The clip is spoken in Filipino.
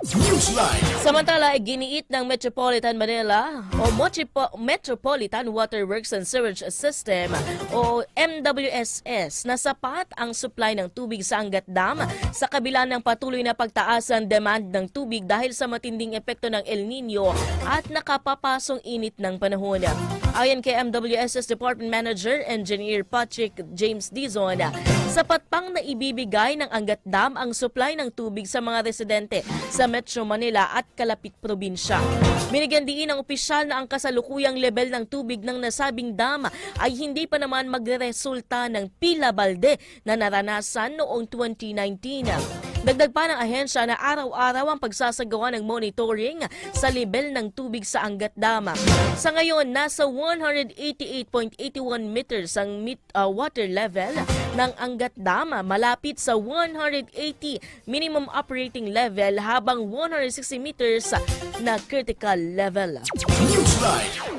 Newsline. Samantala, giniit ng Metropolitan Manila o Mochipo- Metropolitan Water Works and Sewage System o MWSS na sapat ang supply ng tubig sa Angat Dam sa kabila ng patuloy na pagtaas ng demand ng tubig dahil sa matinding epekto ng El Nino at nakapapasong init ng panahon. Ayon kay MWSS Department Manager Engineer Patrick James Dizon, sapat pang naibibigay ng Angat Dam ang supply ng tubig sa mga residente sa Metro Manila at kalapit probinsya. Binigyan diin ng opisyal na ang kasalukuyang level ng tubig ng nasabing dam ay hindi pa naman magresulta ng pila balde na naranasan noong 2019. Dagdag pa ng ahensya na araw-araw ang pagsasagawa ng monitoring sa level ng tubig sa Angat Dam. Sa ngayon, nasa 188.81 meters ang mit, uh, water level ng Angat Dam, malapit sa 180 minimum operating level habang 160 meters na critical level.